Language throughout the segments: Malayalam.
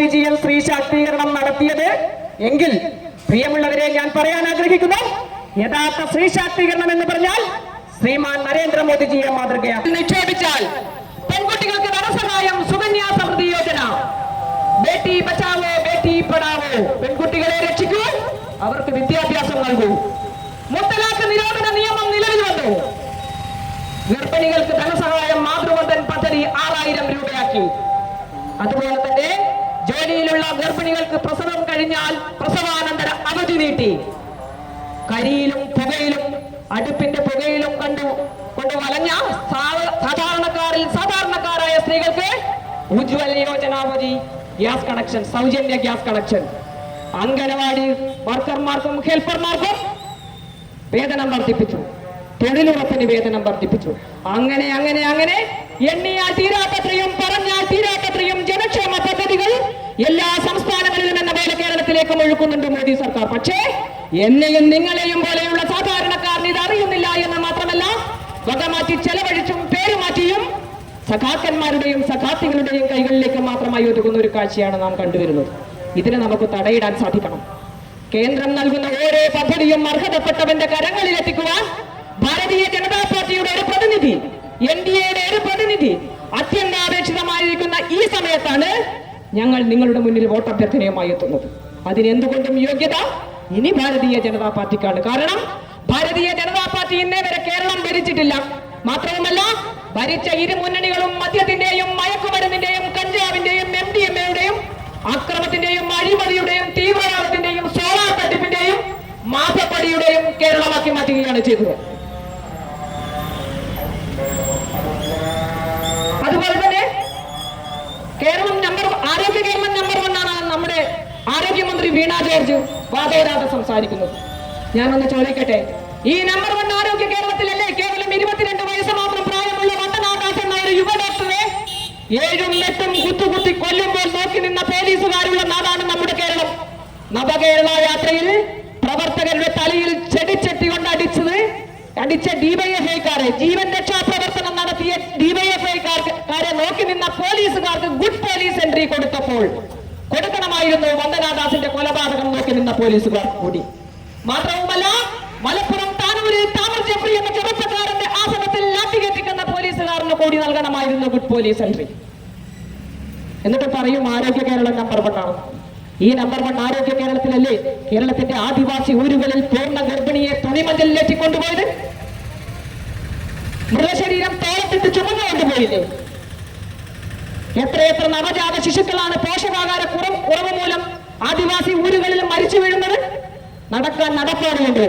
വിജയൻ സ്ത്രീ ശാക്തീകരണം നടത്തിയത്. എങ്കിൽ പ്രിയമുള്ളവരെ ഞാൻ പറയാൻ ആഗ്രഹിക്കുന്നു യഥാർത്ഥ സ്ത്രീ ശാക്തീകരണം എന്ന് പറഞ്ഞാൽ ശ്രീമാൻ നരേന്ദ്രമോദിജിയെ മാതൃകയാണ്. നിക്ഷേപിച്ചാൽ പെൺകുട്ടികൾക്ക് ധനസഹായം സുകന്യാ സമൃദ്ധി യോജന. ബേട്ടി ബച്ചാവോ ബേട്ടി പഠാവോ പെൺകുട്ടികളെ രക്ഷിക്കൂ അവർക്ക് വിദ്യാഭ്യാസം നൽകൂ. മുത്തലാഖ് നിരോധന നിയമം നിലവിൽ വന്നു. ഗർഭിണികൾക്ക് ധനസഹായം മാതൃവന്ദൻ പദ്ധതി ആറായിരം രൂപയാക്കി. അതുപോലെ തന്നെ ജോലിയിലുള്ള ഗർഭിണികൾക്ക് പ്രസവം കഴിഞ്ഞാൽ പ്രസവാനന്തര അവധി നീട്ടി. കരിയിലും പുകയിലും അടുപ്പിന്റെ പുകയിലും കണ്ടു കൊണ്ട് വലഞ്ഞ സാധാരണക്കാരിൽ സാധാരണക്കാരായ സ്ത്രീകൾക്ക് ഉജ്വല യോജനാവധി ഗ്യാസ് കണക്ഷൻ സൗജന്യ ഗ്യാസ് കണക്ഷൻ. അംഗനവാടി വർക്കർമാർക്കും ഹെൽപ്പർമാർക്കും വേതനം വർദ്ധിപ്പിച്ചു. തൊഴിലുറപ്പിന് വേതനം വർദ്ധിപ്പിച്ചു. അങ്ങനെ അങ്ങനെ അങ്ങനെ എണ്ണിയാൽ തീരാത്തത്രയും പറഞ്ഞാൽ പദ്ധതികൾ എല്ലാ സംസ്ഥാനങ്ങളിലും എന്ന പോലെ കേരളത്തിലേക്ക് ഒഴുക്കുന്നുണ്ട് മോദി സർക്കാർ. പക്ഷേ എന്നെയും നിങ്ങളെയും പോലെയുള്ള സാധാരണക്കാർ ഇത് അറിയുന്നില്ല എന്ന് മാത്രമല്ല വകമാറ്റി ചെലവഴിച്ചും പേരുമാറ്റിയും സഖാക്കന്മാരുടെയും സഖാത്തികളുടെയും കൈകളിലേക്ക് മാത്രമായി ഒതുക്കുന്ന ഒരു കാഴ്ചയാണ് നാം കണ്ടുവരുന്നത്. ഇതിനെ നമുക്ക് തടയിടാൻ സാധിക്കണം. കേന്ദ്രം നൽകുന്ന ഓരോ പദ്ധതിയും അർഹതപ്പെട്ടവന്റെ കരങ്ങളിൽ എത്തിക്കുവാൻ ഭാരതീയ ജനതാ പാർട്ടിയുടെ ഒരു പ്രതിനിധി എൻ ഡി എയുടെ ഒരു പ്രതിനിധി ഞങ്ങൾ നിങ്ങളുടെ മുന്നിൽ വോട്ട് വോട്ടഭ്യർത്ഥനയുമായി എത്തുന്നത്. അതിനെന്തുകൊണ്ടും യോഗ്യത ഇനി ഭാരതീയ ജനതാ പാർട്ടിക്കാണ്. കാരണം ഭാരതീയ ജനതാ പാർട്ടി ഇന്നേ വരെ കേരളം ഭരിച്ചിട്ടില്ല. മാത്രവുമല്ല ഭരിച്ച ഇരു മുന്നണികളും മദ്യത്തിന്റെയും മയക്കുമരുന്നിന്റെയും കഞ്ചാവിന്റെയും എം ഡി എം എയുടെയും അക്രമത്തിന്റെയും അഴിമതിയുടെയും തീവ്രവാദത്തിന്റെയും സോളാർ തട്ടിപ്പിന്റെയും മാസപ്പടിയുടെയും കേരളമാക്കി മാറ്റുകയാണ് ചെയ്തത്. ആരോഗ്യമന്ത്രി വീണ ജോർജ് വാദോരാതെ സംസാരിക്കുന്നത്. ഒന്ന് ചോദിക്കട്ടെ? ഈ നമ്പർ വൺ ആരോഗ്യ കേരളത്തിലല്ലേ കേവലം ഇരുപത്തിരണ്ട് വയസ്സ് മാത്രം പ്രായമുള്ള വന്ദനാദാസ് എന്ന യുവ ഡോക്ടറെ ഏഴും എട്ടും കുത്തുകുത്തി കൊല്ലുമ്പോൾ നോക്കി നിന്ന പോലീസുകാരുള്ള നാടാണ് നമ്മുടെ കേരളം. നവകേരള യാത്രയിൽ പ്രവർത്തകരുടെ തലയിൽ ചെടിച്ചെട്ടി കൊണ്ട് അടിച്ചത് അടിച്ച ഡിവൈഎഫ്ഐക്കാരെ ജീവൻ രക്ഷാ പ്രവർത്തനം നടത്തിയ ഡിവൈഎഫ്ഐക്കാരെ നോക്കി നിന്ന പോലീസുകാർക്ക് ഗുഡ് പോലീസ് എൻട്രി കൊടുത്തപ്പോൾ വന്ദനാദാസിന്റെ കൊലപാതകം നോക്കി നിന്ന പോലീസുകാർ കൂടി. മാത്രവുമല്ല മലപ്പുറം താനൂരിൽ താമർ ജഫ്രി എന്ന ചെറുപ്പക്കാരന്റെ ആസനത്തിൽ ലാത്തി കെട്ടിക്കുന്ന പോലീസുകാരന് കൂടി നൽകണമായിരുന്നു ഗുഡ് പോലീസ് എൻട്രി. എന്നിട്ട് പറയും ആരോഗ്യ കേരളം നമ്പർ വൺ ആണ്. ഈ നമ്പർ വൺ ആരോഗ്യ കേരളത്തിലല്ലേ? കേരളത്തിന്റെ ആദിവാസി ഊരുകളിൽ പൂർണ ഗർഭിണിയെ തുണിമഞ്ചലിലേക്ക് കൊണ്ടുപോയത് മൃതശരീരം തോളത്തിട്ട് ചുമന്നു കൊണ്ടുപോയില്ലേ എത്രയെത്ര നവജാത ശിശുക്കളാണ് പോഷകാഹാര കുറവ് മൂലം ആദിവാസി ഊരുകളിൽ മരിച്ചു വീഴുന്നത്? നടക്കാൻ നടപ്പാടുണ്ട്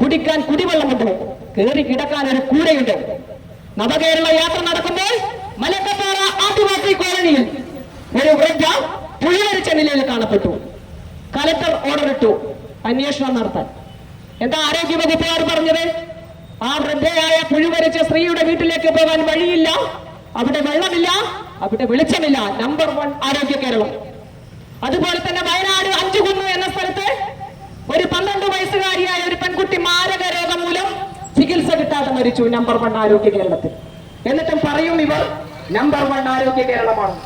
കുടിക്കാൻ കുടിവെള്ളമുണ്ട് കയറി കിടക്കാൻ ഒരു കൂരയുണ്ട്. നവകേരള യാത്ര നടക്കുമ്പോൾ മലക്കപ്പാറ ആദിവാസി കോളനിയിൽ ഒരു വൃദ്ധ പുഴിവരിച്ച നിലയിൽ കാണപ്പെട്ടു. കലക്ടർ ഓർഡർ ഇട്ടു. അന്വേഷണം നടത്താൻ. എന്താ ആരോഗ്യ വകുപ്പുകാർ പറഞ്ഞത്? ആ വൃദ്ധയായ പുഴുവരിച്ച സ്ത്രീയുടെ വീട്ടിലേക്ക് പോകാൻ വഴിയില്ല. അവിടെ വെള്ളമില്ല. അവിടെ വെളിച്ചമില്ല. നമ്പർ വൺ ആരോഗ്യ കേരളം. അതുപോലെ തന്നെ വയനാട് അഞ്ചുകുന്ന് എന്ന സ്ഥലത്ത് ഒരു പന്ത്രണ്ട് വയസ്സുകാരിയായ ഒരു പെൺകുട്ടി മാരക രോഗം മൂലം ചികിത്സ കിട്ടാതെ മരിച്ചു. നമ്പർ വൺ ആരോഗ്യ കേരളത്തിൽ. എന്നിട്ടും പറയും ഇവർ നമ്പർ വൺ ആരോഗ്യ കേരളമാണ്.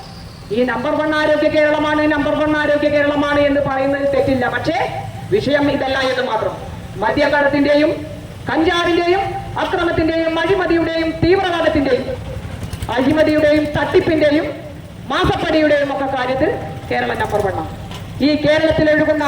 ഈ നമ്പർ വൺ ആരോഗ്യ കേരളമാണ് നമ്പർ വൺ ആരോഗ്യ കേരളമാണ് എന്ന് പറയുന്നതിൽ തെറ്റില്ല. പക്ഷേ വിഷയം ഇതല്ല എന്ന് മാത്രം. മദ്യകടത്തിന്റെയും കഞ്ചാവിന്റെയും അക്രമത്തിന്റെയും അഴിമതിയുടെയും തീവ്രവാദത്തിന്റെയും അഴിമതിയുടെയും തട്ടിപ്പിന്റെയും മാസപ്പടിയുടെയും ഒക്കെ കാര്യത്തിൽ കേരളം നമ്പർ വണ്ണാണ് ഈ കേരളത്തിൽ ഒഴുകുന്ന